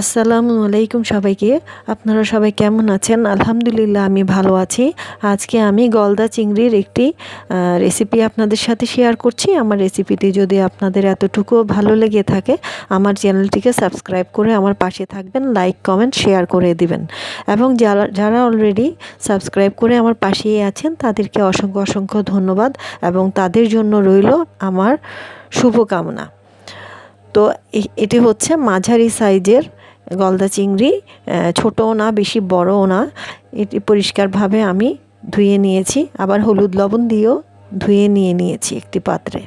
আসসালামু আলাইকুম সবাইকে। আপনারা সবাই কেমন আছেন? আলহামদুলিল্লাহ, আমি ভালো আছি। আজকে আমি গলদা চিংড়ির একটি রেসিপি আপনাদের সাথে শেয়ার করছি। আমার রেসিপিটি যদি আপনাদের এতটুকু ভালো লেগে থাকে, আমার চ্যানেলটিকে সাবস্ক্রাইব করে আমার পাশে থাকবেন লাইক কমেন্ট শেয়ার করে দিবেন। এবং যারা যারা অলরেডি সাবস্ক্রাইব করে আমার পাশেই আছেন, তাদেরকে অসংখ্য অসংখ্য ধন্যবাদ এবং তাদের জন্য রইল আমার শুভকামনা। তো এটি হচ্ছে মাঝারি সাইজের গলদা চিংড়ি ছোটও না, বেশি বড়ও না। এটি পরিষ্কারভাবে আমি ধুয়ে নিয়েছি। আবার হলুদ লবণ দিয়েও ধুয়ে নিয়ে নিয়েছি একটি পাত্রে।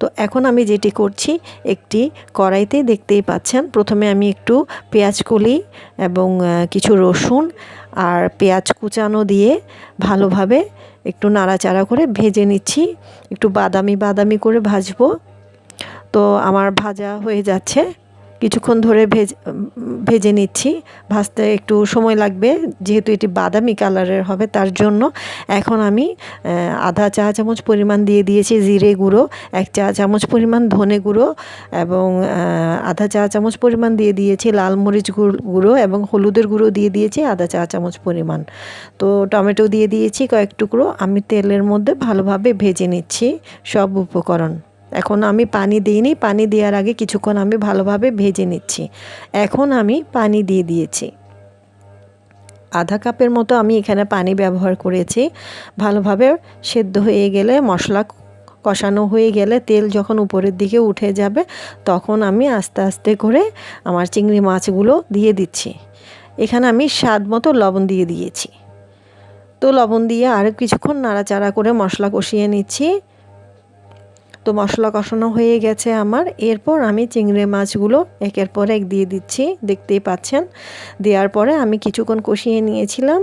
তো এখন আমি যেটি করছি, একটি কড়াইতে দেখতেই পাচ্ছেন, প্রথমে আমি একটু পেঁয়াজ কলি এবং কিছু রসুন আর পেঁয়াজ কুচানো দিয়ে ভালোভাবে একটু নাড়াচাড়া করে ভেজে নিচ্ছি। একটু বাদামি বাদামি করে ভাজবো। তো আমার ভাজা হয়ে যাচ্ছে। কিছুক্ষণ ধরে ভেজে ভেজে নিচ্ছি। ভাজতে একটু সময় লাগবে, যেহেতু এটি বাদামি কালারের হবে, তার জন্য এখন আমি আধা চা চামচ পরিমাণ দিয়ে দিয়েছি জিরে গুঁড়ো, এক চা চামচ পরিমাণ ধনে গুঁড়ো এবং আধা চা চামচ পরিমাণ দিয়ে দিয়েছি লাল মরিচ গুঁড়ো এবং হলুদের গুঁড়ো দিয়ে দিয়েছি আধা চা চামচ পরিমাণ। তো টমেটো দিয়ে দিয়েছি কয়েক টুকরো, আমি তেলের মধ্যে ভালোভাবে ভেজে নিচ্ছি সব উপকরণ। এখন আমি পানি দিইনি। পানি দেওয়ার আগে কিছুক্ষণ আমি ভালোভাবে ভেজে নিচ্ছি। এখন আমি পানি দিয়ে দিয়েছি। আধা কাপের মতো আমি এখানে পানি ব্যবহার করেছি। ভালোভাবে সেদ্ধ হয়ে গেলে, মশলা কষানো হয়ে গেলে, তেল যখন উপরের দিকে উঠে যাবে, তখন আমি আস্তে আস্তে করে আমার চিংড়ি মাছগুলো দিয়ে দিচ্ছি। এখানে আমি স্বাদ মতো লবণ দিয়ে দিয়েছি। তো লবণ দিয়ে আরও কিছুক্ষণ নাড়াচাড়া করে মশলা কষিয়ে নিচ্ছি। তো মশলা কষানো হয়ে গেছে আমার। এরপর আমি চিংড়ি মাছগুলো একের পর এক দিয়ে দিচ্ছি, দেখতেই পাচ্ছেন। দেওয়ার পরে আমি কিছুক্ষণ কষিয়ে নিয়েছিলাম।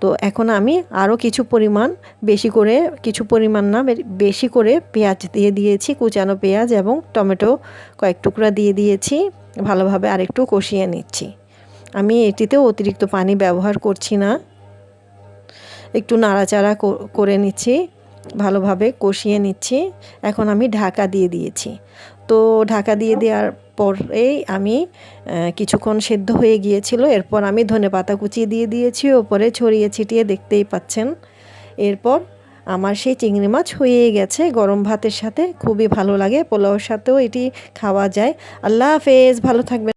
তো এখন আমি আরও কিছু পরিমাণ, বেশি করে, কিছু পরিমাণ না, বেশি করে পেঁয়াজ দিয়ে দিয়েছি, কুচানো পেঁয়াজ এবং টমেটো কয়েক টুকরা দিয়ে দিয়েছি। ভালোভাবে আরেকটু কষিয়ে নিচ্ছি। আমি এটিতেও অতিরিক্ত পানি ব্যবহার করছি না। একটু নাড়াচাড়া করে নিচ্ছি। ভালোভাবে কষিয়ে নিচ্ছি। এখন আমি ঢাকা দিয়ে দিয়েছি। তো ঢাকা দিয়ে দেওয়ার পরেই আমি কিছুক্ষণ সেদ্ধ হয়ে গিয়েছিল। এরপর আমি ধনে পাতা কুচিয়ে দিয়ে দিয়েছি, ওপরে ছড়িয়ে ছিটিয়ে দেখতেই পাচ্ছেন। এরপর আমার সেই চিংড়ি মাছ হয়ে গেছে। গরম ভাতের সাথে খুবই ভালো লাগে, পোলাওর সাথেও এটি খাওয়া যায়। আল্লাহ হাফেজ, ভালো থাকবেন।